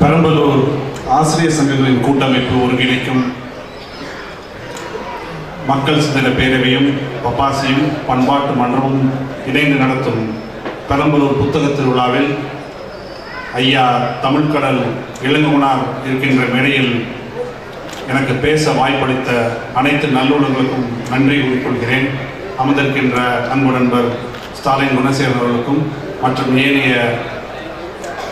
பெரம்பலூர் ஆசிரியர் சங்கங்களின் கூட்டமைப்பு ஒருங்கிணைக்கும் மக்கள் சிந்தனை பேரவையும் பப்பாசியும் பண்பாட்டு மன்றமும் இணைந்து நடத்தும் பெரம்பலூர் புத்தக திருவிழாவில் ஐயா தமிழ்கடல் இளங்குமனார் இருக்கின்ற மேடையில் எனக்கு பேச வாய்ப்பளித்த அனைத்து நல்லுள்ளங்களுக்கும் நன்றி கூறிக்கொள்கிறேன். அமர்ந்திருக்கின்ற அன்பு நண்பர் ஸ்டாலின் குணசேகர் அவர்களுக்கும் மற்றும் ஏனைய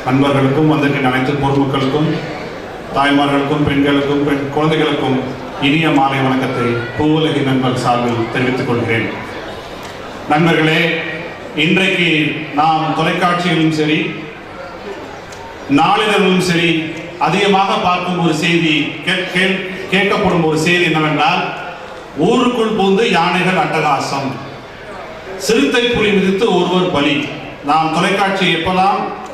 நண்பர்களுக்கும் வந்திருக்கின்ற அனைத்து பொதுமக்களுக்கும் தாய்மார்களுக்கும் பெண்களுக்கும் பெண் குழந்தைகளுக்கும் இனிய மாலை வணக்கத்தை பூவுலகி நண்பர் சார்பில் தெரிவித்துக் கொள்கிறேன். நண்பர்களே இன்றைக்கு நாம் தொலைக்காட்சியிலும் சரி நாளிதழிலும் சரி அதிகமாக பார்க்கும் ஒரு செய்தி கே- கேட்கப்படும் ஒரு செய்தி என்னவென்றால் ஊருக்குள் புகுந்து யானைகள் அட்டகாசம். சிறுத்தை புலி மிதித்து ஒருவர் பலி. நாம் தொலைக்காட்சி எப்பெல்லாம்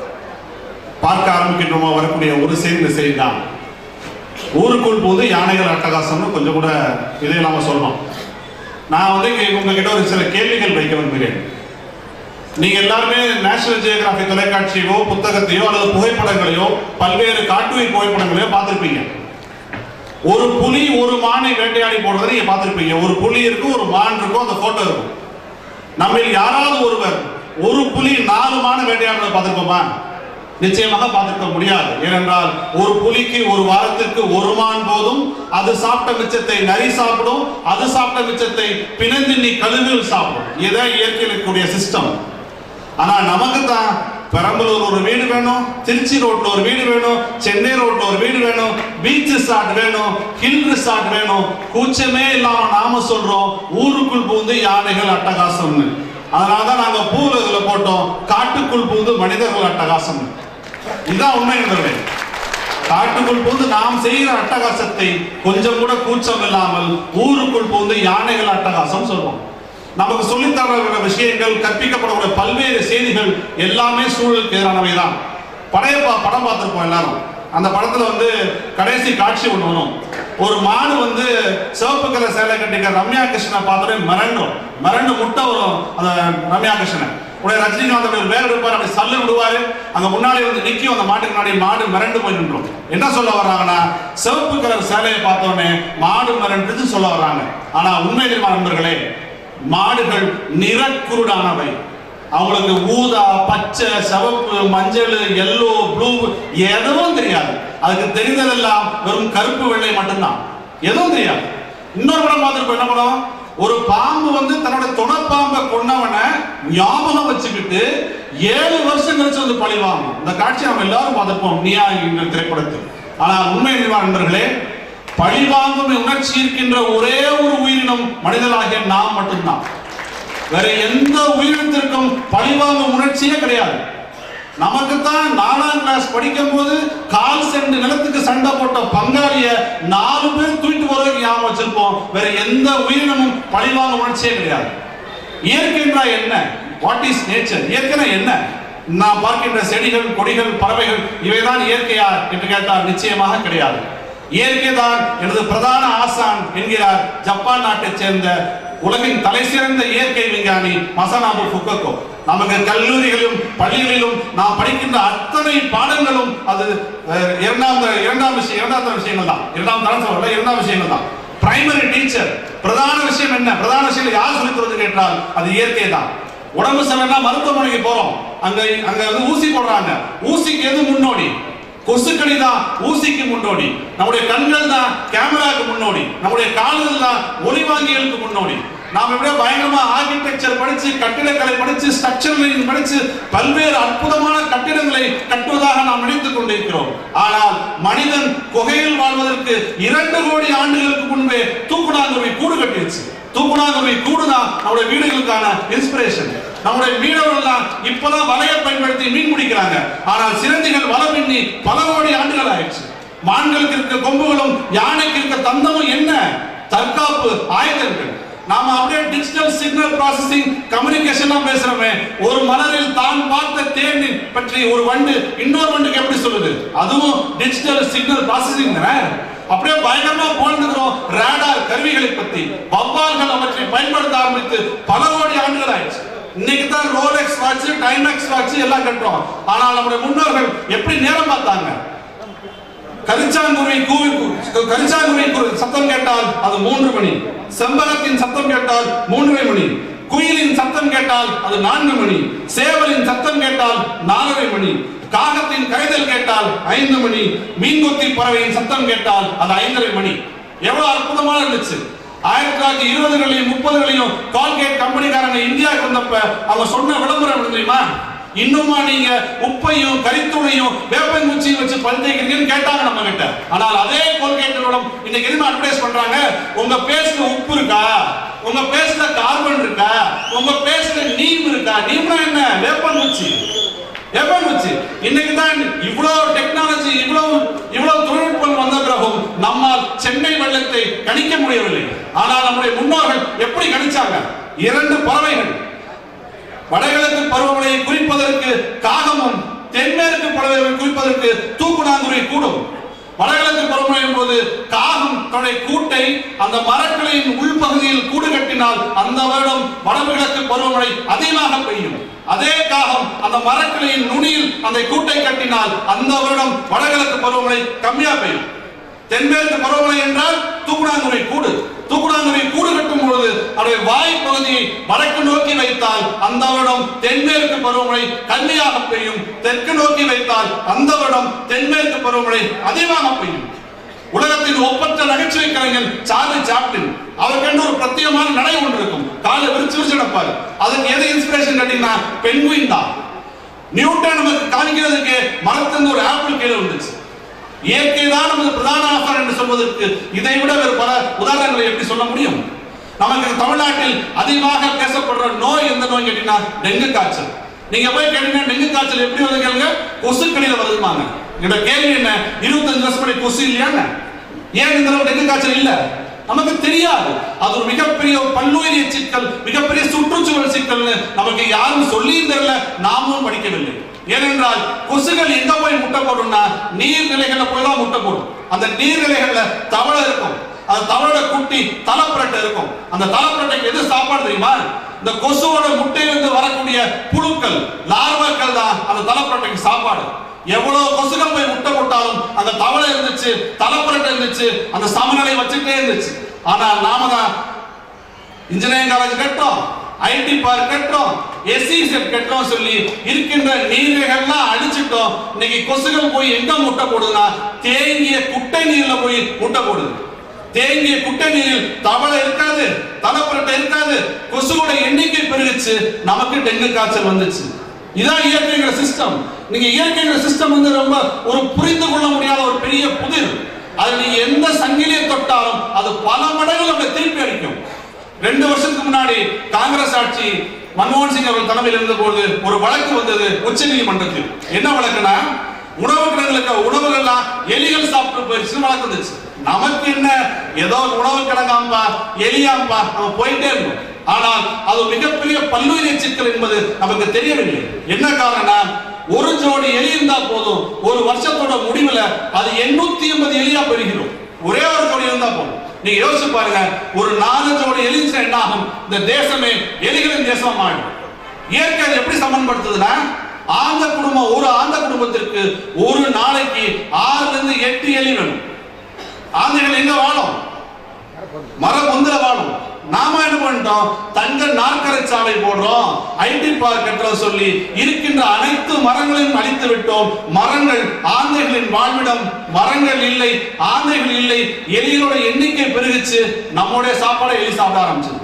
பார்க்க ஆரம்பிக்கின்றோமா வரக்கூடிய ஒரு செய்தி இந்த செய்தி தான். ஊருக்குள் போது யானைகள் அட்டகாசம்னு கொஞ்சம் கூட இதை இல்லாமல் சொல்லணும். நான் வந்து உங்ககிட்ட ஒரு சில கேள்விகள் வைக்க விரும்புகிறேன். நீங்க எல்லாருமே நேஷனல் ஜியோகிராபி தொலைக்காட்சியோ புத்தகத்தையோ அல்லது புகைப்படங்களையோ பல்வேறு காட்டுயிர் புகைப்படங்களையோ பார்த்துருப்பீங்க. ஒரு புலி ஒரு மானை வேட்டையாடி போடுறதை நீங்க பார்த்துருப்பீங்க. ஒரு புலி இருக்கும் ஒரு மான் இருக்கும் அந்த போட்டோ இருக்கும். நம்ம யாராவது ஒருவர் ஒரு புலி நாலு மானை வேட்டையாடுறதை பார்த்துருப்போமா? நிச்சயமாக பார்த்துக்க முடியாது. ஏனென்றால் ஒரு புலிக்கு ஒரு வாரத்திற்கு ஒரு மான் போதும். அது சாப்பிட்ட மிச்சத்தை நரி சாப்பிடும். அது சாப்பிட்ட மிச்சத்தை பிணந்தின்னி கழுவில் சாப்பிடும். இதான் இயற்கையில் இருக்கக்கூடிய சிஸ்டம் ஆனா நமக்கு தான் பெரம்பலூர் ஒரு வீடு வேணும் திருச்சி ரோட்ல ஒரு வீடு வேணும் சென்னை ரோட்ல ஒரு வீடு வேணும் பீச் ரிசார்ட் வேணும் ஹில் ரிசார்ட் வேணும். கூச்சமே இல்லாம நாம சொல்றோம் ஊருக்குள் பூந்து யானைகள் அட்டகாசம்னு. அதனாலதான் நாங்க பூல போட்டோம் காட்டுக்குள் பூந்து மனிதர்கள் அட்டகாசம்னு. இதுதான் உண்மை நண்பர்களே. காட்டுக்குள் போது நாம் செய்கிற அட்டகாசத்தை கொஞ்சம் கூட கூச்சம் இல்லாமல் ஊருக்குள் போந்து யானைகள் அட்டகாசம் சொல்லுவோம் நமக்கு சொல்லித்தர விஷயங்கள் கற்பிக்கப்படக்கூடிய பல்வேறு செய்திகள் எல்லாமே சூழலுக்கு எதிரானவை தான். படையப்பா படம் பார்த்திருப்போம் எல்லாரும். அந்த படத்துல வந்து கடைசி காட்சி ஒண்ணு வரும். ஒரு மாடு வந்து சிவப்பு கலர் சேலை கட்டிக்க ரம்யா கிருஷ்ணனை பார்த்தோன்னே மிரண்டும் மிரண்டு முட்டை வரும் அந்த ரம்யா கிருஷ்ணன் உடைய ரஜினிகாந்த் அப்படி வேற இருப்பார் அப்படி சல்லு விடுவாரு. அங்க முன்னாடி வந்து நிக்கும் அந்த மாட்டுக்கு முன்னாடி மாடு மிரண்டு போய் நின்றோம். என்ன சொல்ல வர்றாங்கன்னா சிவப்பு கலர் சேலையை பார்த்தோன்னே மாடு மிரண்டுன்னு சொல்ல வர்றாங்க. ஆனா உண்மையில் நண்பர்களே? மாடுகள் நிறக்குருடானவை அவங்களுக்கு ஊதா பச்சை சிவப்பு மஞ்சள் எல்லோ ப்ளூ எதுவும் தெரியாது. அதுக்கு தெரிந்ததெல்லாம் வெறும் கருப்பு வெள்ளை மட்டும்தான். எதுவும் தெரியாது. இன்னொரு படம் பார்த்துருப்போம் என்ன படம்? ஒரு பாம்பு வந்து தன்னோட துணப்பாம்பை கொன்னவனை ஞாபகம் வச்சுக்கிட்டு ஏழு வருஷம் கழிச்சு வந்து பழி வாங்கும். இந்த காட்சி நம்ம எல்லாரும் பார்த்திருப்போம். நியா என்ற திரைப்படத்தில். ஆனால் உண்மை நினைவா நண்பர்களே? பழி வாங்கும் உணர்ச்சி இருக்கின்ற ஒரே ஒரு உயிரினம் மனிதனாகிய நாம் மட்டும்தான். வேற எந்த உயிரினத்திற்கும் பழிவாங்கும் உணர்ச்சியே கிடையாது. நமக்கு தான் நாலாம் கிளாஸ் படிக்கும் போது கால் சென்று நிலத்துக்கு சண்டை போட்ட பங்காளிய நாலு பேர் தூக்கிட்டு போறதுக்கு ஞாபகம் வச்சிருப்போம். வேற எந்த உயிரினமும் பழிவாங்க உணர்ச்சியே கிடையாது. இயற்கை என்ன? வாட் இஸ் நேச்சர் இயற்கைனா என்ன? நான் பார்க்கின்ற செடிகள் கொடிகள் பறவைகள் இவைதான் இயற்கையா என்று கேட்டால் நிச்சயமாக கிடையாது. இயற்கை தான் எனது பிரதான ஆசான் என்கிறார் ஜப்பான் நாட்டைச் சேர்ந்த உலகின் தலை சிறந்த இயற்கை விஞ்ஞானி மசனாபு ஃபுக்கோகோ. நமக்கு கல்லூரிகளிலும் பள்ளிகளிலும் நாம் படிக்கின்ற அத்தனை பாடங்களும் அது இரண்டாம் இரண்டாம் விஷயம் இரண்டாம் தர விஷயங்கள் தான். இரண்டாம் தரம் சொல்லல இரண்டாம் விஷயங்கள் தான். பிரைமரி டீச்சர் பிரதான விஷயம் என்ன? பிரதான விஷயம் யார் சொல்லித் தருவது கேட்டால் அது இயற்கை தான். உடம்பு சரியில்லைன்னா மருத்துவமனைக்கு போறோம். அங்க அங்க வந்து ஊசி போடுறாங்க. ஊசிக்கு எது முன்னோடி? கொசுக்கடி தான் ஊசிக்கு முன்னோடி. நம்முடைய கண்கள் தான் கேமராக்கு முன்னோடி. நம்முடைய கால்கள் தான் ஒளிவாங்கிகளுக்கு முன்னோடி. நாம் எப்படியோ பயங்கரமா ஆர்கிடெக்சர் படிச்சு கட்டிடக்கலை படிச்சு ஸ்ட்ரக்சர் படிச்சு பல்வேறு அற்புதமான கட்டிடங்களை கட்டுவதாக நாம் நினைத்துக் கொண்டிருக்கிறோம். ஆனால் மனிதன் குகையில் வாழ்வதற்கு இரண்டு கோடி ஆண்டுகளுக்கு முன்பே தூக்குநாங்குருவி கூடு கட்டிருச்சு தூக்குநாங்குருவி கூடு தான் நம்முடைய வீடுகளுக்கான இன்ஸ்பிரேஷன் நம்முடைய மீனவர்கள் தான் இப்பதான் வலையை பயன்படுத்தி மீன் பிடிக்கிறாங்க. ஆனால் சிறந்திகள் வலை பல கோடி ஆண்டுகள் ஆயிடுச்சு. மான்களுக்கு இருக்க கொம்புகளும் யானைக்கு இருக்க தந்தமும் என்ன? தற்காப்பு ஆயுதங்கள் நாம அப்படியே டிஜிட்டல் சிக்னல் ப்ராசஸிங் கம்யூனிகேஷனா பேசுறோமே. ஒரு மலரில் தான் பார்த்த தேன் பற்றி ஒரு வண்டு இன்னொரு வண்டுக்கு எப்படி சொல்லுது? அதுவும் டிஜிட்டல் சிக்னல் ப்ராசஸிங் தானே? அப்படியே பயங்கரமா போன்கிறோம் ரேடார் கருவிகளை பத்தி. வவ்வால்கள் அவற்றை பயன்படுத்த ஆரம்பித்து பல கோடி ஆண்டுகள் ஆயிடுச்சு. இன்னைக்கு தான் ரோலெக்ஸ் வாட்ச் டைமெக்ஸ் வாட்ச் எல்லாம் கட்டுறோம். ஆனால் நம்முடைய முன்னோர்கள் எப்படி நேரம் பார்த்தாங்க? கரிச்சாங்குருவி கூவி கரிச்சாங்குருவி சத்தம் கேட்டால் அது மூன்று மணி. செம்பகத்தின் சத்தம் கேட்டால் மூன்றரை மணி. குயிலின் சத்தம் கேட்டால் அது நான்கு மணி. சேவலின் சத்தம் கேட்டால் நாலரை மணி. காகத்தின் கரைதல் கேட்டால் ஐந்து மணி. மீன்கொத்தி பறவையின் சத்தம் கேட்டால் அது ஐந்தரை மணி. எவ்வளவு அற்புதமா இருந்துச்சு. ஆயிரத்தி தொள்ளாயிரத்தி இருபதுகளையும் முப்பதுகளையும் கால்கேட் கம்பெனிக்காரங்க இந்தியாவுக்கு வந்தப்ப அவங்க சொன்ன விளம்பரம் தெரியுமா? இன்னுமா நீங்க உப்பையும் கரித்தூளையும் வேப்பங்குச்சியும் வச்சு பல் தேய்க்கிறீங்கன்னு கேட்டாங்க நம்ம கிட்ட ஆனால் அதே கோல்கேட் நிறுவனம் இன்னைக்கு என்ன அட்வைஸ் பண்றாங்க? உங்க பேஸ்ட்ல உப்பு இருக்கா? உங்க பேஸ்ட்ல கார்பன் இருக்கா? உங்க பேஸ்ட்ல நீம் இருக்கா? நீம்னா என்ன? வேப்பங்குச்சி. வேப்பங்குச்சி. இன்னைக்கு தான் இவ்வளவு டெக்னாலஜி இவ்வளவு இவ்வளவு தொழில்நுட்பம் வந்த பிறகும் நம்மால் சென்னை வெள்ளத்தை கணிக்க முடியவில்லை. ஆனால் நம்முடைய முன்னோர்கள் எப்படி கணிச்சாங்க? இரண்டு பறவைகள். வடகிழக்கு பருவமழையை குறிப்பதற்கு காகமும் தென்மேற்கு பருவமழையை குறிப்பதற்கு தூக்குநாங்குருவி கூடும். வடகிழக்கு பருவமழையின் போது காகம் தன்னுடைய கூட்டை அந்த மரக்கிளையின் உள்பகுதியில் கூடு கட்டினால் அந்த வருடம் வடகிழக்கு பருவமழை அதிகமாக பெய்யும். அதே காகம் அந்த மரக்கிளையின் நுனியில் அந்த கூட்டை கட்டினால் அந்த வருடம் வடகிழக்கு பருவமழை கம்மியாக பெய்யும். தென்மேற்கு பருவமழை என்றால் தூக்குநாங்குருவி கூடு. தூக்குநாங்குருவி கூடு கட்டும் பொழுது அதனுடைய வாய் பகுதியை வடக்கு நோக்கி வைத்தால் அந்த வருடம் தென்மேற்கு பருவமழை கம்மியாக பெய்யும். தெற்கு நோக்கி வைத்தால் அந்த வருடம் தென்மேற்கு பருவமழை அதிகமாக பெய்யும். உலகத்தின் ஒப்பற்ற நகைச்சுவை கலைஞன் சார்லி சாப்டின் அவருக்கு ஒரு பிரத்யேகமான நடை ஒன்று இருக்கும். காலை விரிச்சு விரிச்சு நடப்பாரு. அதுக்கு எது இன்ஸ்பிரேஷன் கேட்டீங்கன்னா பெண்குயின் தான். நியூட்டன் நமக்கு காமிக்கிறதுக்கு மரத்திலிருந்து ஒரு ஆப்பிள் கீழே வந்துச்சு இயற்கை தான் நமது பிரதான ஆசாரம் என்று சொல்வதற்கு இதை விட வேறு பல உதாரணங்களை எப்படி சொல்ல முடியும்? நமக்கு தமிழ்நாட்டில் அதிகமாக பேசப்படுற நோய் எந்த நோய் கேட்டீங்கன்னா டெங்கு காய்ச்சல். நீங்க போய் கேட்டீங்கன்னா டெங்கு காய்ச்சல் எப்படி வந்து கேளுங்க? கொசுக்கடியில வருதுமாங்க என்னோட கேள்வி என்ன? இருபத்தஞ்சு வருஷம் படி கொசு இல்லையா ஏன் இந்த அளவு டெங்கு காய்ச்சல் இல்ல? நமக்கு தெரியாது. அது ஒரு மிகப்பெரிய பல்லுயிரிய சிக்கல் மிகப்பெரிய சுற்றுச்சூழல் சிக்கல்னு நமக்கு யாரும் சொல்லியும் தெரியல. நாமும் படிக்கவில்லை ஏனென்றால் கொசுகள் எங்க போய் முட்டை போடும்னா நீர்நிலைகள்ல போய் தான் முட்டை போடும். அந்த நீர்நிலைகள்ல தவளை இருக்கும். அது தவளோட குட்டி தலைப்புரட்டை இருக்கும். அந்த தலைப்புரட்டைக்கு எது சாப்பாடு தெரியுமா? இந்த கொசுவோட முட்டையிலிருந்து வரக்கூடிய புழுக்கள் லார்வாக்கள் தான் அந்த தலைப்புரட்டைக்கு சாப்பாடு. எவ்வளவு கொசுகள் போய் முட்டை போட்டாலும் அந்த தவளை இருந்துச்சு தலைப்புரட்டை இருந்துச்சு அந்த சமநிலை வச்சுட்டே இருந்துச்சு. ஆனா நாம தான் இன்ஜினியரிங் காலேஜ் கட்டோம். ஐடி பார்க் கட்டுறோம் எஸ்சி செட் கட்டுறோம் சொல்லி இருக்கின்ற நீர்நிலைகள்லாம் அழிச்சிட்டோம் இன்னைக்கு கொசுகள் போய் எங்க முட்டை போடுதுன்னா தேங்கிய குட்டை நீர்ல போய் முட்டை போடுது. தேங்கிய குட்டை நீரில் தவளை இருக்காது தலைப்புரட்டை இருக்காது கொசுவோட எண்ணிக்கை பெருகிச்சு நமக்கு டெங்கு காய்ச்சல் வந்துச்சு. இதான் இயற்கைங்கிற சிஸ்டம் நீங்க இயற்கைங்கிற சிஸ்டம் வந்து ரொம்ப ஒரு புரிந்து கொள்ள முடியாத ஒரு பெரிய புதிர். அது நீங்க எந்த சங்கிலியை தொட்டாலும் அது பல மடங்கு நம்ம திருப்பி அடிக்கும். ரெண்டு வருஷத்துக்கு முன்னாடி காங்கிரஸ் ஆட்சி மன்மோகன் சிங் அவர்கள் தலைமையில் இருந்தபோது ஒரு வழக்கு வந்தது உச்ச நீதிமன்றத்தில் என்ன வழக்குனா உணவு கிடங்குகளுக்கு உணவுகள்லாம் எலிகள் சாப்பிட்டு போயிடுச்சு வழக்கு வந்துச்சு. நமக்கு என்ன? ஏதோ உணவு கிடங்காம்பா எலியாம்பா நம்ம போயிட்டே இருக்கும் ஆனால் அது மிகப்பெரிய பல்லுயிரி சிக்கல் என்பது நமக்கு தெரியவில்லை. என்ன காரணம் ஒரு ஜோடி எலி இருந்தா போதும் ஒரு வருஷத்தோட முடிவுல அது எண்ணூத்தி எண்பது எலியா பெறுகிறோம் ஒரே ஒரு ஜோடி இருந்தா போதும். நீங்க யோசிச்சு பாருங்க ஒரு நாலு ஜோடி எலிஞ்சா என்ன ஆகும் இந்த தேசமே எலிகளின் தேசமா மாறும் இயற்கை அதை எப்படி சமன்படுத்துதுன்னா ஆந்த குடும்பம் ஒரு ஆந்த குடும்பத்திற்கு ஒரு நாளைக்கு ஆறுல இருந்து எட்டு எலி வேணும். ஆந்தைகள் எங்க வாழும்? மரம் பொந்துல வாழும். நாம என்ன பண்ணிட்டோம்? தங்க நாற்கரை சாலை போடுறோம். ஐடி பார்க் கட்டுறோம் சொல்லி இருக்கின்ற அனைத்து மரங்களையும் அழித்து விட்டோம். மரங்கள் ஆந்தைகளின் வாழ்விடம் மரங்கள் இல்லை ஆந்தைகள் இல்லை. எலிகளோட எண்ணிக்கை பெருகிச்சு. நம்முடைய சாப்பாடை எலி சாப்பிட ஆரம்பிச்சது.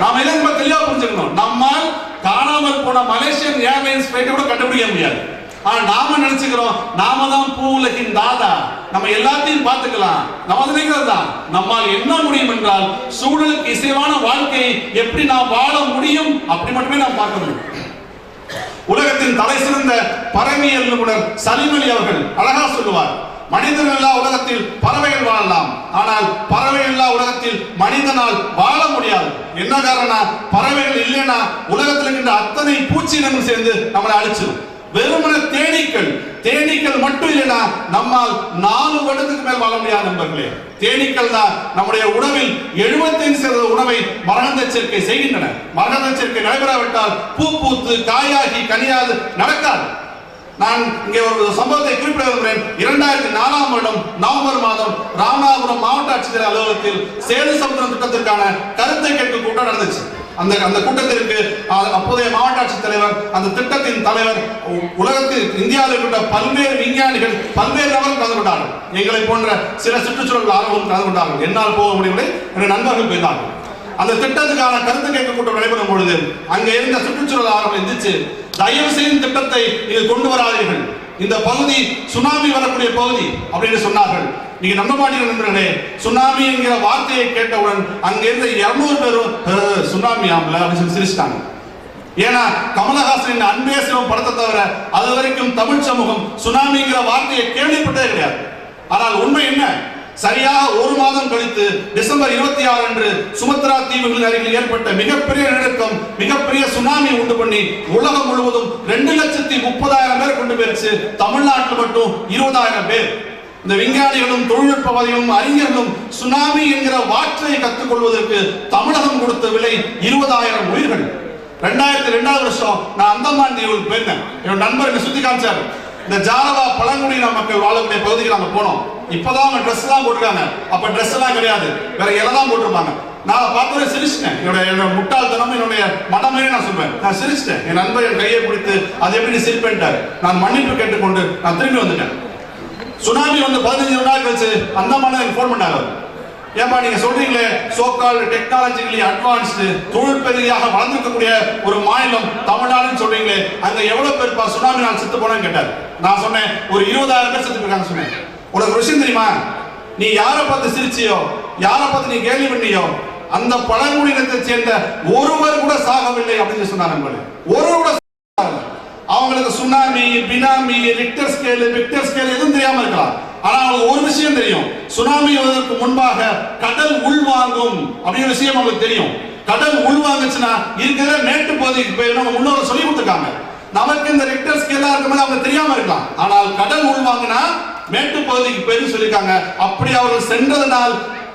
நாம இதை ரொம்ப தெளிவா புரிஞ்சுக்கணும். நம்மால் காணாமல் போன மலேசியன் ஏர்லைன்ஸ் ஃபிளைட்டை கூட கண்டுபிடிக்க முடியாது. ஆனா நாம நினைச்சுக்கிறோம் நாம தான் பூ உலகின் தாதா. நம்ம எல்லாத்தையும் பார்த்துக்கலாம். நமது நினைக்கிறது தான். நம்மால் என்ன முடியும் என்றால் சூழலுக்கு இசைவான வாழ்க்கையை எப்படி நாம் வாழ முடியும் அப்படி மட்டுமே நாம் பார்க்க முடியும். உலகத்தின் தலை சிறந்த பறவையல் நிபுணர் சலிமலி அவர்கள் அழகா சொல்லுவார் மனிதன் இல்லா உலகத்தில் பறவைகள் வாழலாம். ஆனால் பறவை இல்லா உலகத்தில் மனிதனால் வாழ முடியாது. என்ன காரணம் பறவைகள் இல்லைன்னா உலகத்தில் இருக்கின்ற அத்தனை பூச்சியினமும் சேர்ந்து நம்மளை அழிச்சிடும் வெறுமன தேனீக்கள். தேனீக்கள் மட்டும் இல்லைன்னா நம்மால் நாலு வருடத்துக்கு மேல் வாழ முடியாது நண்பர்களே. தேனீக்கள் தான் நம்முடைய உணவில் 75% சதவீத உணவை மரகந்த சேர்க்கை செய்கின்றன. மரகந்த சேர்க்கை நடைபெறாவிட்டால் பூ பூத்து காயாகி கனியாது நடக்காது. நான் இங்கே ஒரு சம்பவத்தை குறிப்பிட விரும்புகிறேன். இரண்டாயிரத்தி நாலாம் வருடம் நவம்பர் மாதம் ராமநாதபுரம் மாவட்ட ஆட்சித்தலைவர் அலுவலகத்தில் சேது சமுத்திரம் திட்டத்திற்கான கருத்தை கேட்கும் கூட்டம் நடந்துச்சு. அந்த அந்த கூட்டத்திற்கு அப்போதைய மாவட்ட ஆட்சித் தலைவர் அந்த திட்டத்தின் தலைவர் உ- உலகத்தில் இந்தியாவில் இருக்கின்ற பல்வேறு விஞ்ஞானிகள் பல்வேறு நபர்கள் கலந்து கொண்டார்கள். எங்களை போன்ற சில சுற்றுச்சூழல் ஆர்வம் கலந்து கொண்டார்கள். என்னால் போக முடியவில்லை. என்ற நண்பர்கள் போயிருந்தார்கள் அந்த திட்டத்துக்கான கருத்து கேட்க கூட்டம் நடைபெறும் பொழுது அங்க இருந்த சுற்றுச்சூழல் ஆர்வம் எந்திரிச்சு தயவு செய்யும் திட்டத்தை நீங்கள் கொண்டு வராதீர்கள். இந்த பகுதி சுனாமி வரக்கூடிய பகுதி அப்படின்னு சொன்னார்கள். நீங்க நம்ப மாட்டீங்க நண்பர்களே. சுனாமி என்கிற வார்த்தையை கேட்டவுடன் அங்க இருந்த இருநூறு பேரும் சுனாமி ஆம்பல அப்படின்னு சொல்லி சிரிச்சிட்டாங்க. ஏன்னா கமலஹாசனின் அன்பே சிவம் படத்தை தவிர அது வரைக்கும் தமிழ் சமூகம் சுனாமிங்கிற வார்த்தையை கேள்விப்பட்டதே கிடையாது. ஆனால் உண்மை என்ன? சரியாக ஒரு மாதம் கழித்து டிசம்பர் இருபத்தி ஆறு அன்று சுமத்ரா தீவுகளின் அருகில் ஏற்பட்ட மிகப்பெரிய நிலநடுக்கம் மிகப்பெரிய சுனாமி உண்டு பண்ணி உலகம் முழுவதும் ரெண்டு லட்சத்தி முப்பதாயிரம் பேர் கொண்டு போயிருச்சு தமிழ்நாட்டில் மட்டும் இருபதாயிரம் பேர். இந்த விஞ்ஞானிகளும் தொழில்நுட்பவாதிகளும் அறிஞர்களும் சுனாமி என்கிற வார்த்தையை கற்றுக்கொள்வதற்கு தமிழகம் கொடுத்த விலை இருபதாயிரம் உயிர்கள். ரெண்டாயிரத்தி ரெண்டாவது வருஷம் நான் அந்தமான் தீவுக்கு போயிருந்தேன் என் நண்பர் என்ன சுத்தி காமிச்சாரு. இந்த ஜாலவா பழங்குடியின மக்கள் வாழக்கூடிய பகுதிக்கு நாங்க போனோம். இப்பதான் அவங்க ட்ரெஸ் எல்லாம் போட்டுருக்காங்க. அப்ப ட்ரெஸ் எல்லாம் கிடையாது. வேற இலை தான் போட்டிருப்பாங்க. நான் பார்த்தவரை சிரிச்சிட்டேன். என்னோட என்னோட முட்டாள்தனம் என்னுடைய மனமே நான் சொல்வேன். நான் சிரிச்சிட்டேன். என் நண்பர் என் கையை பிடித்து அதை எப்படி சிரிப்பேன்ட்டார். நான் மன்னிப்பு கேட்டுக்கொண்டு நான் திரும்பி வந்துட்டேன். சுனாமி வந்து பதினஞ்சு நாள் கழிச்சு அந்தமான எனக்கு ஃபோன் பண்ணாங்க ஏப்பா நீங்க சொல்றீங்களே சோக்கால் டெக்னாலஜிக்கலி அட்வான்ஸ்டு தொழில்நுட்ப ரீதியாக வளர்ந்திருக்கக்கூடிய ஒரு மாநிலம் தமிழ்நாடுன்னு சொல்றீங்களே அங்க எவ்வளவு பேர்ப்பா சுனாமி நான் செத்து போனேன்னு கேட்டார். நான் சொன்னேன் ஒரு இருபதாயிரம் பேர் செத்து போயிருக்காங்க சொன்னேன். உனக்கு விஷயம் தெரியுமா? நீ யாரை பார்த்து சிரிச்சியோ யாரை பார்த்து நீ கேள்வி பண்ணியோ அந்த பழங்குடியினத்தை சேர்ந்த ஒருவர் கூட சாகவில்லை அப்படின்னு சொன்னார் நண்பர்களே ஒருவர் கூட அவங்களுக்கு tsunami benami Richter scale Victor scale எதுவும் தெரியாம இருக்கலாம். ஆனா அவங்களுக்கு ஒரு விஷயம் தெரியும். சுனாமி வருவதற்கு முன்பாக கடல் உள்வாங்கும் அப்படிங்கிற விஷயம் அவங்களுக்கு தெரியும். கடல் உள்வாங்குச்சுன்னா இருக்கிற மேட்டு பகுதிக்கு போய் நம்ம முன்னோர்கள் சொல்லி கொடுத்துருக்காங்க. நமக்கு இந்த ரிக்டர் ஸ்கேலா இருக்கும்போது அவங்க தெரியாம இருக்கலாம். ஆனால் கடல் உள்வாங்கினா மேட்டு பகுதிக்கு போயிருந்து சொல்லியிருக்காங்க. அப்படி அவர்கள் சென்றதனால்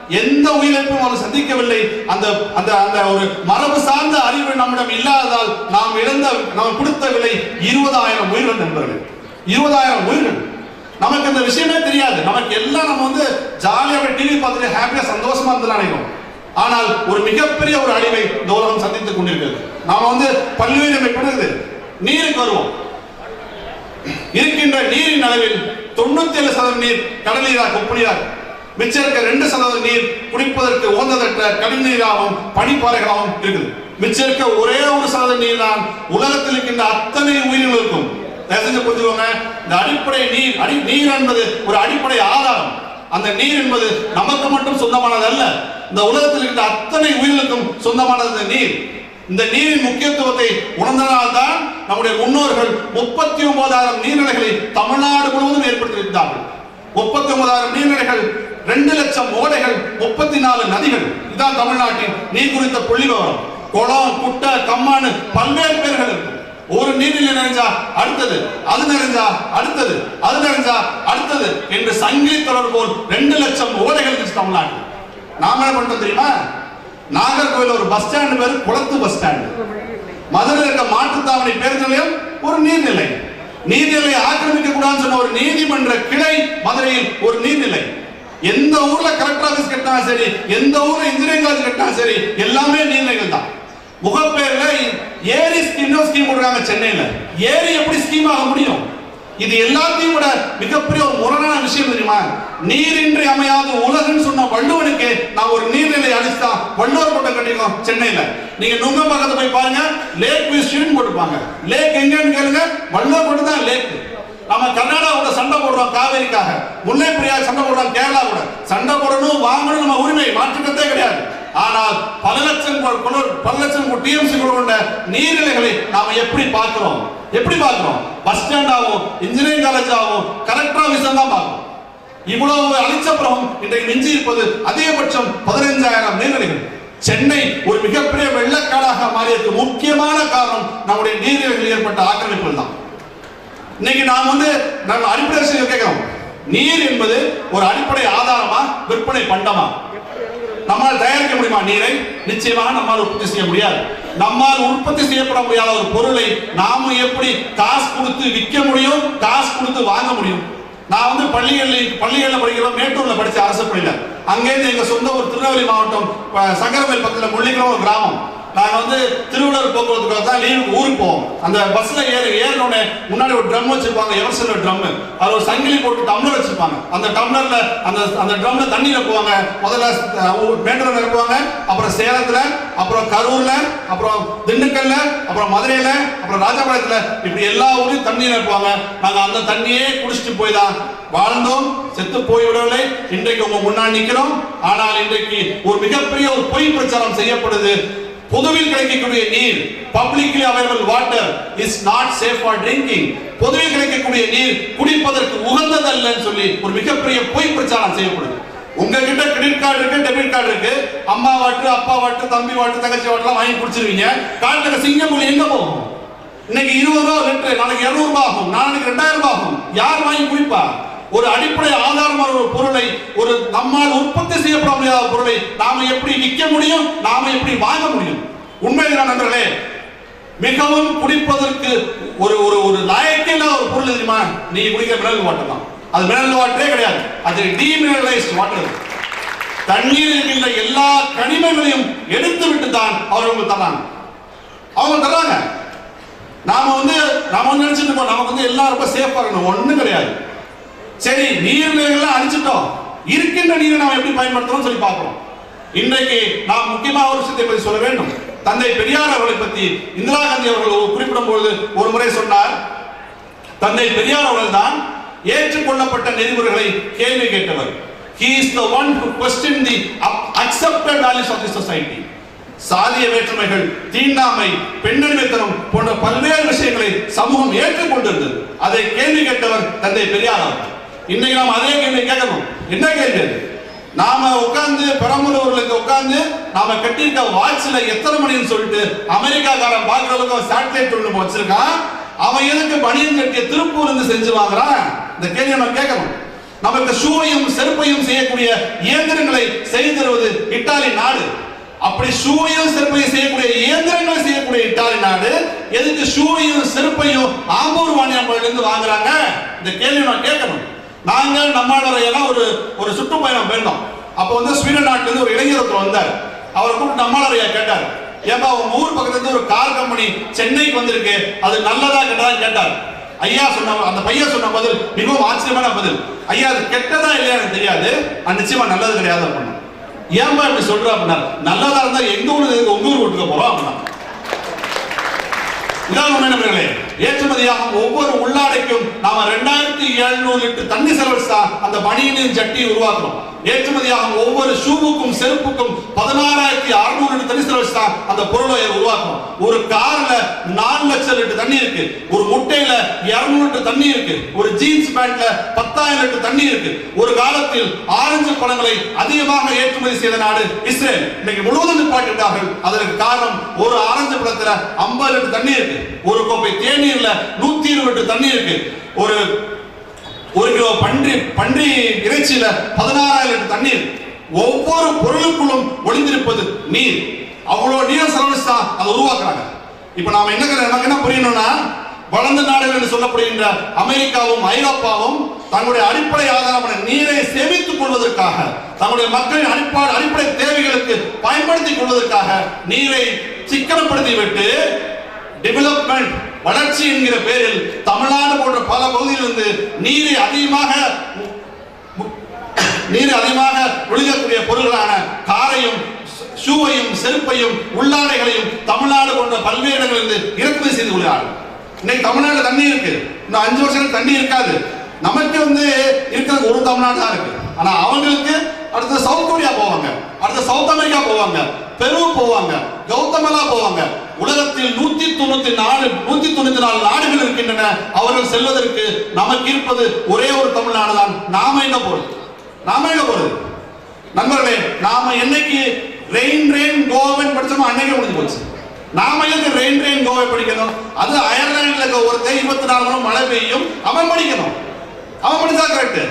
எந்த உயிரிழப்பும் அவர் சந்திக்கவில்லை. அந்த அந்த அந்த ஒரு மரபு சார்ந்த அறிவு நம்மிடம் இல்லாததால் நாம் இழந்த நாம் கொடுத்த விலை இருபதாயிரம் உயிர்கள் நண்பர்கள். இருபதாயிரம் உயிர்கள். நமக்கு அந்த விஷயமே தெரியாது. நமக்கு எல்லாம் நம்ம வந்து ஜாலியாக டிவி பார்த்துட்டு ஹாப்பியா சந்தோஷமா இருந்து நினைக்கிறோம். ஆனால் ஒரு மிகப்பெரிய ஒரு அழிவை இந்த உலகம் சந்தித்துக் கொண்டிருக்கிறது. நாம வந்து பல்வேறு எப்படி நீருக்கு வருவோம். இருக்கின்ற நீரின் அளவில் தொண்ணூத்தி ஏழு சதவீதம் நீர் கடலீராக நீராக உப்பு நீராக. மிச்சம் இருக்க ரெண்டு சதவீத நீர் குடிப்பதற்கு உகந்ததற்ற கடிநீராகவும் பனிப்பாறைகளாகவும் இருக்குது. மிச்சம் இருக்க ஒரே ஒரு சதவீத நீர் தான் உலகத்தில் இருக்கின்ற அத்தனை உயிரினங்களுக்கும். தயவு புரிஞ்சுக்கோங்க இந்த அடிப்படை நீர் அடி நீர் என்பது ஒரு அடிப்படை ஆதாரம். அந்த நீர் என்பது நமக்கு மட்டும் சொந்தமானது அல்ல இந்த உலகத்தில் இருக்கின்ற அத்தனை உயிர்களுக்கும் சொந்தமானது இந்த நீர். இந்த நீரின் முக்கியத்துவத்தை உணர்ந்தனால்தான் நம்முடைய முன்னோர்கள் முப்பத்தி ஒன்பதாயிரம் நீர்நிலைகளை தமிழ்நாடு முழுவதும் ஏற்படுத்தியிருந்தார்கள். முப்பத்தி ஒன்பதாயிரம் நீர்நிலைகள் ரெண்டு லட்சம் ஓடைகள் முப்பத்தி நாலு நதிகள். இதுதான் தமிழ்நாட்டின் நீர் குறித்த புள்ளி விவரம் குளம் குட்டை கம்மானு பல்வேறு பேர்கள் ஒரு நீர்நிலை நிறைஞ்சா அடுத்தது அது நிறைஞ்சா அடுத்தது அது நிறைஞ்சா அடுத்தது என்று சங்கிலி தொடர் போல் ரெண்டு லட்சம் ஓடைகள் தமிழ்நாடு நாம என்ன பண்ணிட்டோம் தெரியுமா? நாகர்கோவில் ஒரு பஸ் ஸ்டாண்டு பேரு குளத்து பஸ் ஸ்டாண்ட். மதுரையில் இருக்க மாட்டுத்தாவணி பேருந்து நிலையம் ஒரு நீர்நிலை. நீர்நிலை ஆக்கிரமிக்க கூடாதுன்னு சொன்ன ஒரு நீதிமன்ற கிளை மதுரையில் ஒரு நீர்நிலை. எந்த ஊர்ல கலெக்டர் ஆபீஸ் கட்டினாலும் சரி எந்த ஊர்ல இன்ஜினியரிங் காலேஜ் கட்டினாலும் சரி எல்லாமே நீர்நிலைகள் தான். முகப்பேர்ல ஏரி ஸ்கீம் ஸ்கீம் கொடுக்குறாங்க சென்னையில. ஏரி எப்படி ஸ்கீம் ஆக முடியும்? இது எல்லாத்தையும் விட மிகப்பெரிய ஒரு முரணான விஷயம் தெரியுமா? நீரின்றி அமையாத உலகன்னு சொன்ன வள்ளுவனுக்கு நான் ஒரு நீர்நிலை அடிச்சுதான் வள்ளுவர் கூட்டம் கட்டிருக்கோம் சென்னையில. நீங்க நுங்க பக்கத்துல போய் பாருங்க லேக் வியூ போட்டுப்பாங்க லேக் எங்கன்னு கேளுங்க வள்ளுவர் கூட்டம் தான் லேக் நம்ம கர்நாடகாவோட சண்டை போடுறோம் காவேரிக்காக. முல்லை பெரியார் சண்டை போடுறோம் கேரளா கூட. சண்டை போடணும் வாங்கணும் நம்ம உரிமை. மாற்றுக்கத்தே கிடையாது. ஆனால் பல லட்சம் பல லட்சம் டிஎம்சி கொண்ட நீர்நிலைகளை நாம எப்படி பார்க்கிறோம்? எப்படி பார்க்கிறோம்? பஸ் ஸ்டாண்டாகவும் இன்ஜினியரிங் காலேஜாகவும் கலெக்டர் ஆஃபீஸ் தான் பார்க்கிறோம். இவ்வளவு அழிச்சப்புறம் இன்றைக்கு மிஞ்சி இருப்பது அதிகபட்சம் பதினைஞ்சாயிரம் நீர்நிலைகள். சென்னை ஒரு மிகப்பெரிய வெள்ளக்காடாக மாறியதுக்கு முக்கியமான காரணம் நம்முடைய நீர்நிலைகளில் ஏற்பட்ட ஆக்கிரமிப்புகள் தான். இன்னைக்கு நாம் வந்து நாங்கள் அடிப்படை விஷயம் கேட்கிறோம். நீர் என்பது ஒரு அடிப்படை ஆதாரமா விற்பனை பண்டமா? நம்மால் தயாரிக்க முடியுமா நீரை? நிச்சயமாக நம்மால் உற்பத்தி செய்ய முடியாது. நம்மால் உற்பத்தி செய்யப்பட முடியாத ஒரு பொருளை நாம எப்படி காசு கொடுத்து விற்க முடியும் காசு கொடுத்து வாங்க முடியும்? நான் வந்து பள்ளிகளில் பள்ளிகளில் படிக்கிறோம் மேட்டூர்ல படிச்ச அரசு பள்ளியில. அங்கேருந்து எங்க சொந்த ஒரு திருநெல்வேலி மாவட்டம் சங்கரவேல் பக்கத்தில் முள்ளிக்கிற ஒரு கிராமம். நாங்கள் வந்து திருவள்ளூர் போக்குவரத்துக்காக தான் லீவுக்கு ஊருக்கு போவோம். அந்த பஸ்ஸில் ஏறு ஏறினோடனே முன்னாடி ஒரு ட்ரம் வச்சுருப்பாங்க. எவர்சன் ட்ரம் அதில் ஒரு சங்கிலி போட்டு டம்ளர் வச்சுருப்பாங்க. அந்த டம்ளரில் அந்த அந்த ட்ரம்மில் தண்ணி போவாங்க. முதல்ல அஹ், நிரப்புவாங்க அப்புறம் சேலத்தில் அப்புறம் கரூரில் அப்புறம் திண்டுக்கல்ல அப்புறம் மதுரையில் அப்புறம் ராஜபாளையத்தில் இப்படி எல்லா ஊரையும் தண்ணி நிரப்புவாங்க நாங்கள் அந்த தண்ணியே குடிச்சிட்டு போய் தான் வாழ்ந்தோம். செத்து போய்விடவில்லை இன்றைக்கு உங்க முன்னாடி நிற்கிறோம் ஆனால் இன்றைக்கு ஒரு மிகப்பெரிய ஒரு பொய் பிரச்சாரம் செய்யப்படுது. பொதுவில் கிடைக்கக்கூடிய நீர் publicly available water is not safe for drinking பொதுவில் கிடைக்கக்கூடிய நீர் குடிப்பதற்கு உகந்ததல்லன்னு சொல்லி ஒரு மிகப்பெரிய பொய் பிரச்சாரம் செய்யப்படுது. உங்ககிட்ட கிரெடிட் கார்டு இருக்கு டெபிட் கார்டு இருக்கு. அம்மா வாட்டு அப்பா வாட்டு தம்பி வாட்டு தங்கச்சி வாட்டுலாம் வாங்கி குடிச்சிருவீங்க. காட்டுல சிங்கமொழி எங்க போகும்? இன்னைக்கு இருபது ரூபா லிட்டர் நாளைக்கு இருநூறு ரூபாய் ஆகும். நாளைக்கு ரெண்டாயிரம் ரூபாய் ஆகும். யார் வாங்கி குடிப்பா? ஒரு அடிப்படை ஆதாரமான ஒரு பொருளை ஒரு நம்மால் உற்பத்தி செய்யப்பட முடியாத பொருளை நாம எப்படி விற்க முடியும்? நாம எப்படி வாங்க முடியும்? உண்மைதான் நண்பர்களே மிகவும் குடிப்பதற்கு ஒரு ஒரு ஒரு லாயக்கில்லாத ஒரு பொருள் தெரியுமா? நீங்க குடிக்கிற மினரல் வாட்டர் தான். அது மினரல் வாட்டரே கிடையாது. அது டீமினரலைஸ் வாட்டர் தண்ணீர் இருக்கின்ற எல்லா கனிமங்களையும் எடுத்து விட்டு தான் அவர்கள் தராங்க அவங்க தராங்க நாம வந்து நாம வந்து நினைச்சிட்டு இருக்கோம் நமக்கு வந்து எல்லாம் சேஃபா இருக்கணும். ஒன்றும் கிடையாது. சரி நீர்நிலைகள்லாம் அழிச்சிட்டோம். இருக்கின்ற நீரை நாம் எப்படி பயன்படுத்தணும் சொல்லி பார்க்கிறோம் இன்றைக்கு நாம் முக்கியமாக ஒரு விஷயத்தை பற்றி சொல்ல வேண்டும். தந்தை பெரியார் அவர்களை பற்றி இந்திரா காந்தி அவர்கள் குறிப்பிடும் பொழுது ஒரு முறை சொன்னார். தந்தை பெரியார் அவர்கள் தான் ஏற்றுக்கொள்ளப்பட்ட நெறிமுறைகளை கேள்வி கேட்டவர். He is the one who questioned the accepted values of the society. சாதிய வேற்றுமைகள் தீண்டாமை பெண்ணடிமைத்தனம் போன்ற பல்வேறு விஷயங்களை சமூகம் ஏற்றுக்கொண்டிருந்தது. அதை கேள்வி கேட்டவர் தந்தை பெரியார் அவர்கள். இன்னைக்கு நாம் அதே கேள்வி கேட்கணும். என்ன கேள்வி? நாம உட்கார்ந்து பெரம்பலூர்களுக்கு உட்கார்ந்து நாம கட்டியிருக்க வாட்ச்ல எத்தனை மணின்னு சொல்லிட்டு அமெரிக்காக்காரன் பார்க்கிற அளவுக்கு சேட்டலைட் ஒண்ணு வச்சிருக்கான். அவன் எதுக்கு பனியன் கட்டிய திருப்பூர் இருந்து செஞ்சு வாங்குறான்? இந்த கேள்வி நம்ம கேட்கணும். நமக்கு ஷூவையும் செருப்பையும் செய்யக்கூடிய இயந்திரங்களை செய்து தருவது இத்தாலி நாடு. அப்படி ஷூவையும் செருப்பையும் செய்யக்கூடிய இயந்திரங்களை செய்யக்கூடிய இத்தாலி நாடு எதுக்கு ஷூவையும் செருப்பையும் ஆம்பூர் வாணியாம்பலிருந்து வாங்குறாங்க? இந்த கேள்வி நான் கேட்கணும். நாங்கள் நம்மளோட ஒரு ஒரு சுற்றுப்பயணம் போயிருந்தோம். அப்போ வந்து ஸ்வீடன் நாட்டுல இருந்து ஒரு இளைஞர் ஒருத்தர் வந்தார். அவரை கூப்பிட்டு நம்மளாரையா கேட்டார்? ஏப்பா உங்க ஊர் பக்கத்துல இருந்து ஒரு கார் கம்பெனி சென்னைக்கு வந்திருக்கு. அது நல்லதா கெட்டதா கேட்டார். ஐயா சொன்ன அந்த பையன் சொன்ன பதில் மிகவும் ஆச்சரியமான பதில். ஐயா அது கெட்டதா இல்லையா எனக்கு தெரியாது. நிச்சயமா நல்லது கிடையாது அப்படின்னா ஏன்பா இப்படி சொல்ற அப்படின்னா நல்லதா இருந்தா எங்க ஊர் உங்க ஊர் வீட்டுக்கு போறோம் அப்படின்னா. இதான் உண்மை நண்பர்களே. ஏற்றுமதியாகும் ஒவ்வொரு உள்ளாடைக்கும் நாம ரெண்டாயிரத்தி எழுநூறு லிட்டர் தண்ணி செலவழிச்சா அந்த பனியனின் சட்டியை உருவாக்குறோம். ஏற்றுமதியாகும் ஒவ்வொரு ஷூவுக்கும் செருப்புக்கும் பதினாறாயிரத்தி அறுநூறு லிட்டர் தண்ணி தான் அந்த பொருளை உருவாக்கும். ஒரு கார்ல நாலு லட்சம் லிட்டர் தண்ணி இருக்கு. ஒரு முட்டையில இருநூறு லிட்டர் தண்ணி இருக்கு. ஒரு ஜீன்ஸ் பேண்ட்ல பத்தாயிரம் லிட்டர் தண்ணி இருக்கு. ஒரு காலத்தில் ஆரஞ்சு பழங்களை அதிகமாக ஏற்றுமதி செய்த நாடு இஸ்ரேல். இன்னைக்கு முழுவதும் நிப்பாட்டிட்டார்கள். அதற்கு காரணம் ஒரு ஆரஞ்சு பழத்துல ஐம்பது லிட்டர் தண்ணி இருக்கு. ஒரு கோப்பை தேநீர்ல நூத்தி இருபது லிட்டர் தண்ணி இருக்கு. ஒரு ஒரு கிலோ பன்றி பன்றி இறைச்சியில பதினாறாயிரம் லிட்டர் தண்ணீர். ஒவ்வொரு பொருளுக்குள்ளும் ஒளிந்திருப்பது நீர். அவ்வளவு நீரை செலவழிச்சு தான் அதை உருவாக்குறாங்க. இப்ப நாம என்ன நமக்கு என்ன புரியணும்னா வளர்ந்த நாடுகள் என்று சொல்லப்படுகின்ற அமெரிக்காவும் ஐரோப்பாவும் தங்களுடைய அடிப்படை ஆதாரமான நீரை சேமித்துக் கொள்வதற்காக தங்களுடைய மக்களின் அடிப்படை அடிப்படை தேவைகளுக்கு பயன்படுத்திக் கொள்வதற்காக நீரை சிக்கனப்படுத்தி விட்டு டெவலப்மெண்ட் வளர்ச்சி என்கிற பேரில் தமிழ்நாடு போன்ற பல பகுதியிலிருந்து நீரை அதிகமாக நீர் அதிகமாக ஒழுகக்கூடிய பொருள்களான காரையும் ஷூவையும் செருப்பையும் உள்ளாடைகளையும் தமிழ்நாடு போன்ற பல்வேறு இடங்களிலிருந்து இறக்குமதி செய்து கொள்கிறார்கள். இன்னைக்கு தமிழ்நாடு தண்ணி இருக்கு. இன்னும் அஞ்சு வருஷத்துக்கு தண்ணி இருக்காது. நமக்கு வந்து இருக்கிறது ஒரு தமிழ்நாடு தான் இருக்கு. ஆனா அவங்களுக்கு அடுத்து சவுத் கொரியா போவாங்க. அடுத்து சவுத் அமெரிக்கா போவாங்க. பெரு போவாங்க. கௌதமலா போவாங்க. உலகத்தில் நூத்தி தொண்ணூத்தி நாலு நூத்தி தொண்ணூத்தி நாலு நாடுகள் இருக்கின்றன. அவர்கள் செல்வதற்கு நமக்கு இருப்பது ஒரே ஒரு தமிழ்நாடு தான் நாம என்ன போறது? நாம என்ன போறது? நண்பர்களே நாம என்னைக்கு ரெயின் ரெயின் கோவன் படிச்சோமோ அன்னைக்கே முடிஞ்சு போச்சு. நாம எதுக்கு ரெயின் ரெயின் கோவை படிக்கணும்? அது அயர்லாண்டில் இருக்க ஒருத்தன் இருபத்தி நாலு மணி மழை பெய்யும் அவன் படிக்கணும். அவன் படிச்சா கரெக்ட்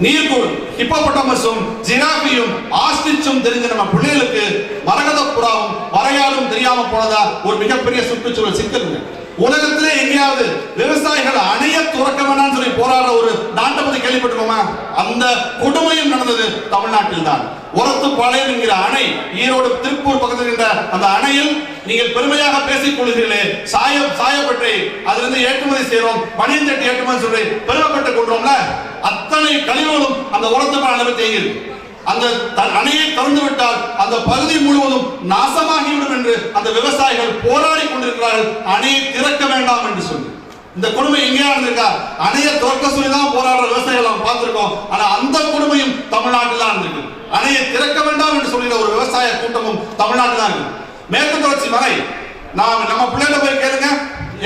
நீர்கூழ் ஹிப்போபட்டமஸும் ஜினாபியும் ஆஸ்திச்சும் தெரிஞ்ச நம்ம பிள்ளைகளுக்கு மரகத புறாவும் வரையாலும் தெரியாம போனதா ஒரு மிகப்பெரிய சுற்றுச்சூழல் சிக்கலுங்க. உலகத்திலே எங்கேயாவது விவசாயிகள் அணைய துறக்க வேணாம்னு சொல்லி போராடுற ஒரு நாட்டை பத்தி கேள்விப்பட்டிருக்கோமா? அந்த கொடுமையும் நடந்தது தமிழ்நாட்டில் தான் உரத்து பாளையம் என்கிற அணை ஈரோடு திருப்பூர் பக்கத்தில் இருக்கின்ற அந்த அணையில் நீங்கள் பெருமையாக பேசிக் கொள்கிறீர்களே. சாய சாயப்பட்டை அதிலிருந்து ஏற்றுமதி செய்கிறோம். பனியஞ்சட்டி ஏற்றுமதி சொல்லி பெருமைப்பட்டுக் கொள்றோம்ல அத்தனை கழிவுகளும் அந்த உரத்து பாளையம் தேங்கியது அந்த த- அணையை திறந்து விட்டால் அந்த பகுதி முழுவதும் நாசமாகிவிடும் என்று அந்த விவசாயிகள் போராடி கொண்டிருக்கிறார்கள். அணையை திறக்க வேண்டாம் என்று சொல்லி. இந்த கொடுமை எங்கேயா இருந்திருக்கா? அணையை திறக்க சொல்லி தான் போராடுற விவசாயிகள் நாம் பார்த்திருக்கோம். ஆனா அந்த கொடுமையும் தமிழ்நாட்டில் தான் இருந்திருக்கு. அணையை திறக்க வேண்டாம் என்று சொல்லுகிற ஒரு விவசாய கூட்டமும் தமிழ்நாட்டில் தான் இருக்கு. மேற்கு தொடர்ச்சி மலை நாம் நம்ம பிள்ளைகளை போய் கேளுங்க.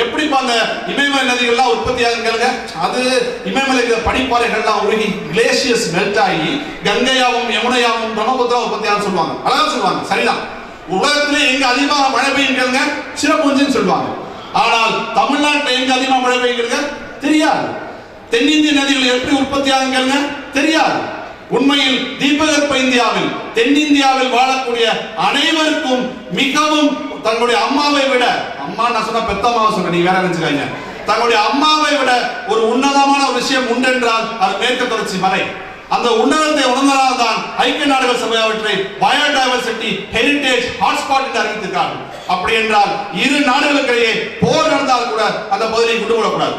எப்படிப்பா அந்த இமயமலை நதிகள்லாம் உற்பத்தி ஆகும் கேளுங்க. அது இமயமலை பனிப்பாறைகள்லாம் உருகி கிளேசியஸ் மெல்ட் ஆகி கங்கையாவும் யமுனையாவும் பிரம்மபுத்திரா உற்பத்தி ஆகும் சொல்லுவாங்க. அழகா சொல்லுவாங்க. சரிதான். உலகத்திலே எங்க அதிகமாக மழை பெய்யும் கேளுங்க. சிறப்புஞ்சின்னு சொல்லுவாங்க. ஆனால் தமிழ்நாட்டில் எங்க அதிகமாக மழை பெய்யுங்க தெரியாது. தென்னிந்திய நதிகள் எப்படி உற்பத்தி ஆகும் கேளுங்க. தெரியாது. உண்மையில் தீபகற்ப இந்தியாவில் தென்னிந்தியாவில் வாழக்கூடிய அனைவருக்கும் மிகவும் தங்களுடைய அம்மாவை விட அம்மா நான் சொன்ன பெத்த அம்மாவை சொன்னேன் வேற நினைச்சுக்காங்க தங்களுடைய அம்மாவை விட ஒரு உன்னதமான ஒரு விஷயம் உண்டென்றால் அது மேற்கு தொடர்ச்சி மலை. அந்த உன்னதத்தை உணர்ந்ததால் தான் ஐக்கிய நாடுகள் சபை அவற்றை பயோடைவர்சிட்டி ஹெரிடேஜ் ஹாட்ஸ்பாட் என்று அறிவித்திருக்கார்கள் அப்படி என்றால் இரு நாடுகளுக்கிடையே போர் நடந்தால் கூட அந்த பகுதியை கொண்டு விடக்கூடாது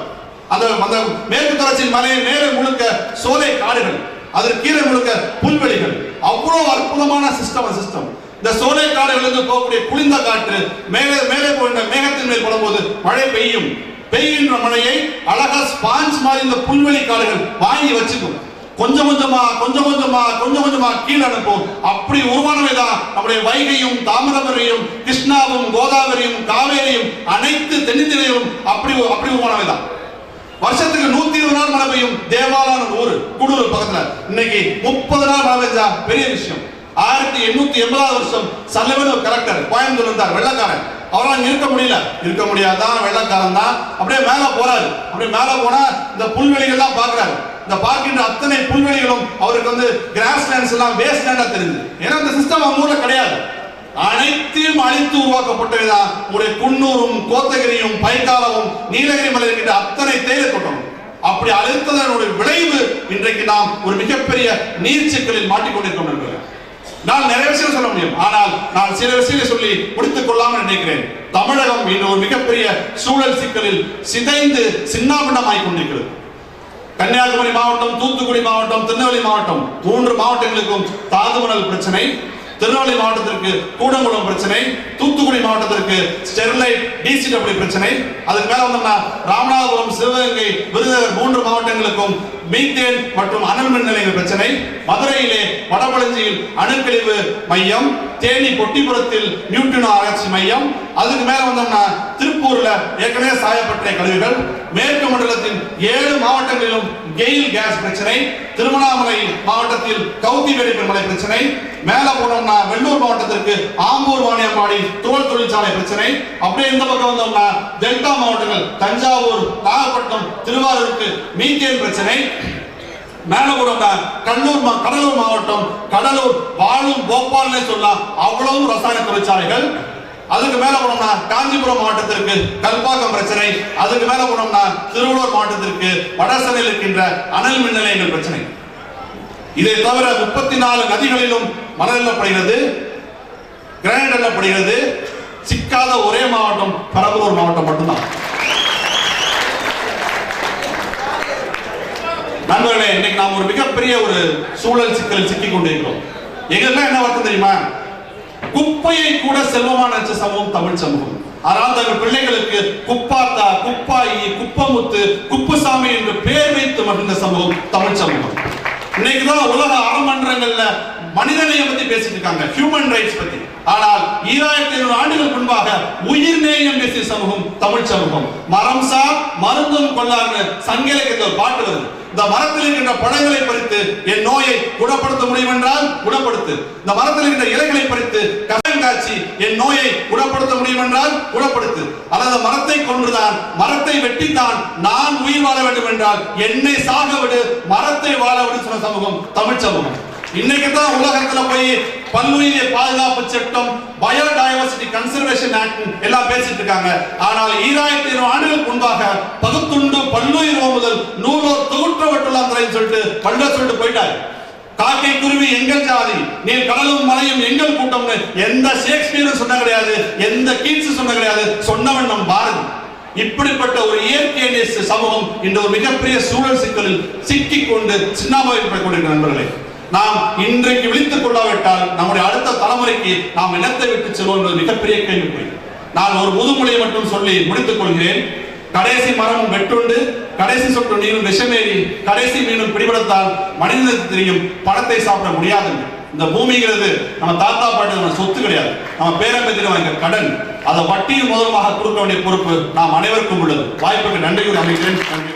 அந்த அந்த மேற்கு தொடர்ச்சி மலையை மேலே முழுக்க சோலை காடுகள். அதற்கு கீழே முழுக்க புல்வெளிகள். அவ்வளவு அற்புதமான சிஸ்டம் சிஸ்டம் இந்த சோலை காடுகளிலிருந்து போகக்கூடிய குளிர்ந்த காற்று மேலே மேலே போகின்ற மேகத்தின் மேல் படும்போது மழை பெய்யும். பெய்கின்ற மழையை அழகா ஸ்பாஞ்ச் மாதிரி இந்த புல்வெளி காடுகள் வாங்கி வச்சுக்கும். கொஞ்சம் கொஞ்சமா கொஞ்சம் கொஞ்சமா கொஞ்சம் கொஞ்சமா கீழே அனுப்பும். அப்படி உருவானவைதான் நம்முடைய வைகையும் தாமிரபரணியும் கிருஷ்ணாவும் கோதாவரியும் காவேரியும் அனைத்து தென்னிந்திரையும் அப்படி அப்படி உருவானவைதான். வருஷத்துக்கு நூத்தி இருபது நாள் மழை பெய்யும். தேவாலான ஊரு கூடூர் பக்கத்துல. இன்னைக்கு முப்பது நாள் மழை பெய்ஞ்சா பெரிய விஷயம். ஆயிரத்தி எண்ணூத்தி எண்பதாவது வருஷம் சல்லவன் ஒரு கலெக்டர் கோயம்புத்தூர் இருந்தார் வெள்ளக்காரன். அவரால் இருக்க முடியல. இருக்க முடியாதான் வெள்ளக்காரன் தான். அப்படியே மேல போறாரு. அப்படியே மேல போனா இந்த புல்வெளிகள்லாம் பாக்குறாரு இந்த பார்க்கின்ற அத்தனை புல்வெளிகளும் அவருக்கு வந்து கிராஸ் லேண்ட்ஸ் எல்லாம் வேஸ்ட் லேண்டா தெரியுது. ஏன்னா இந்த சிஸ்டம் அவங்க ஊர்ல கிடையாது. அனைத்தையும் அழித்து உருவாக்கப்பட்டதுதான் உடைய குன்னூரும் கோத்தகிரியும் பைக்காலமும் நீலகிரி மலை இருக்கின்ற அத்தனை தேயிலை தோட்டம் அப்படி அழித்ததனுடைய விளைவு இன்றைக்கு நாம் ஒரு மிகப்பெரிய நீர்ச்சிக்கலில் மாட்டிக்கொண்டிருக்கோம் நண்பர்களே. நான் நிறைய விஷயம் சொல்ல முடியும். ஆனால் நான் சில விஷயங்களை சொல்லி முடித்துக் கொள்ளாமல் நினைக்கிறேன். தமிழகம் இன்று ஒரு மிகப்பெரிய சூழல் சிக்கலில் சிதைந்து சின்னாபின்னமாய் கொண்டிருக்கிறது. கன்னியாகுமரி மாவட்டம் தூத்துக்குடி மாவட்டம் திருநெல்வேலி மாவட்டம் மூன்று மாவட்டங்களுக்கும் தாதுமணல் பிரச்சனை. திருநெல்வேலி மாவட்டத்திற்கு கூடங்குளம் பிரச்சனை தூத்துக்குடி மாவட்டத்திற்கு ஸ்டெர்லைட் டிசிடபிள்யூ பிரச்சனை. அதுக்கு மேல வந்தோம்னா ராமநாதபுரம் சிவகங்கை விருதுநகர் மூன்று மாவட்டங்களுக்கும் மீத்தேன் மற்றும் அனல் மின் நிலையங்கள் பிரச்சனை. மதுரையிலே வடபழஞ்சியில் அணுக்கழிவு மையம் தேனி பொட்டிபுரத்தில் நியூட்ரினோ ஆராய்ச்சி மையம். அதுக்கு மேல வந்தோம்னா திருப்பூர்ல ஏற்கனவே சாயப்பட்ட கழிவுகள். மேற்கு மண்டலத்தின் ஏழு மாவட்டங்களிலும் கெயில் கேஸ் பிரச்சனை திருவண்ணாமலை மாவட்டத்தில் கவுத்தி வெடிப்பு பிரச்சனை மேல போனோம்னா வெள்ளூர் மாவட்டத்திற்கு ஆம்பூர் வாணியம்பாடி தோல் தொழிற்சாலை பிரச்சனை. அப்படியே இந்த பக்கம் வந்தோம்னா டெல்டா மாவட்டங்கள் தஞ்சாவூர் நாகப்பட்டினம் திருவாரூருக்கு மீத்தேன் பிரச்சனை. மேல போனோம்னா கடலூர் மா- கடலூர் மாவட்டம் கடலூர் வாழும் போபால்னே சொல்லலாம். அவ்வளவு ரசாயன தொழிற்சாலைகள். அதுக்கு மேல போனோம்னா காஞ்சிபுரம் மாவட்டத்திற்கு கல்பாக்கம் பிரச்சனை. அதுக்கு மேல போனோம்னா திருவள்ளூர் மாவட்டத்திற்கு வடசனையில் இருக்கின்ற அனல் மின் நிலையங்கள் பிரச்சனை. இதை தவிர முப்பத்தி நாலு நதிகளிலும் மணல் எல்லப்படுகிறது கிரானைட் எல்லப்படுகிறது சிக்காத ஒரே மாவட்டம் பெரம்பலூர் மாவட்டம் மட்டும்தான். நண்பர்களே இன்னைக்கு நாம் ஒரு மிகப்பெரிய ஒரு சூழல் சிக்கலில் சிக்கிக் கொண்டிருக்கிறோம் எங்களுக்கு என்ன வருத்தம் தெரியுமா? குப்பையை கூட செல்வமா நினைச்ச சமூகம் தமிழ் சமூகம். ஆனால் தங்கள் பிள்ளைகளுக்கு குப்பாத்தா குப்பாயி குப்பமுத்து குப்புசாமி என்று பெயர் வைத்து மகிழ்ந்த சமூகம் தமிழ் சமூகம். இன்னைக்குதான் உலக அறமன்றங்கள்ல மனிதநேயம் பத்தி பேசிட்டு இருக்காங்க. ஹியூமன் ரைட்ஸ் பத்தி. ஆனால் ஈராயிரத்தி ஐநூறு ஆண்டுகள் முன்பாக உயிர் நேயம் பேசிய சமூகம் தமிழ் சமூகம். மரம் சார் மருந்தும் கொள்ளார்னு சங்க இலக்கியத்தில் ஒரு பாட்டு வருது. இந்த மரத்தில் இருக்கின்ற பழங்களை பறித்து என் நோயை குணப்படுத்த முடியும் என்றால் குணப்படுத்து. இந்த மரத்தில் இருக்கின்ற இலைகளை பறித்து கடன் காட்சி என் நோயை குணப்படுத்த முடியும் என்றால் குணப்படுத்து. அல்லது மரத்தை கொன்றுதான் மரத்தை வெட்டித்தான் நான் உயிர் வாழ வேண்டும் என்றால் என்னை சாக விடு மரத்தை வாழ விடு சொன்ன சமூகம் தமிழ் சமூகம். இன்னைக்கு தான் உலகத்துல போய் பல்லுயிரிய பாதுகாப்பு சட்டம் பயோடைவர்சிட்டி கன்சர்வேஷன் ஆக்ட் எல்லாம் பேசிட்டு இருக்காங்க. ஆனால் ஈராயிரத்தி இருபது ஆண்டுகளுக்கு முன்பாக பகுத்துண்டு பல்லுயிர் முதல் நூலோர் தொகுற்றப்பட்டுள்ளான் சொல்லிட்டு பல்ல சொல்லிட்டு போயிட்டாரு. காக்கை குருவி எங்கள் ஜாதி நீ கடலும் மலையும் எங்கள் கூட்டம்னு எந்த ஷேக்ஸ்பியரும் சொன்ன கிடையாது எந்த கீட்ஸ் சொன்ன கிடையாது. சொன்னவன் நம் பாரதி. இப்படிப்பட்ட ஒரு இயற்கை சமூகம் இந்த ஒரு மிகப்பெரிய சூழல் சிக்கலில் சிக்கிக் கொண்டு சின்னாபாவிப்பட்டுக் நண்பர்களே நாம் இன்றைக்கு விழித்துக் கொள்ளாவிட்டால் நம்முடைய அடுத்த தலைமுறைக்கு நாம் இனத்தை விட்டு செல்வோம் என்பது மிகப்பெரிய கேள்விக்குறி. நான் ஒரு முதுமொழியை மட்டும் சொல்லி முடித்துக் கொள்கிறேன். கடைசி மரம் வெட்டுண்டு கடைசி சொட்டு நீரும் விஷமேறி கடைசி மீனும் பிடிபடத்தால் மனிதனுக்கு தெரியும் பணத்தை சாப்பிட முடியாது இந்த பூமிங்கிறது நம்ம தாத்தா பாட்டு நம்ம சொத்து கிடையாது. நம்ம பேரம்பத்தில் வாங்க கடன். அதை வட்டியும் மூலமாக கொடுக்க வேண்டிய பொறுப்பு நாம் அனைவருக்கும் உள்ளது. வாய்ப்புக்கு நன்றி அமைக்கிறேன். நன்றி.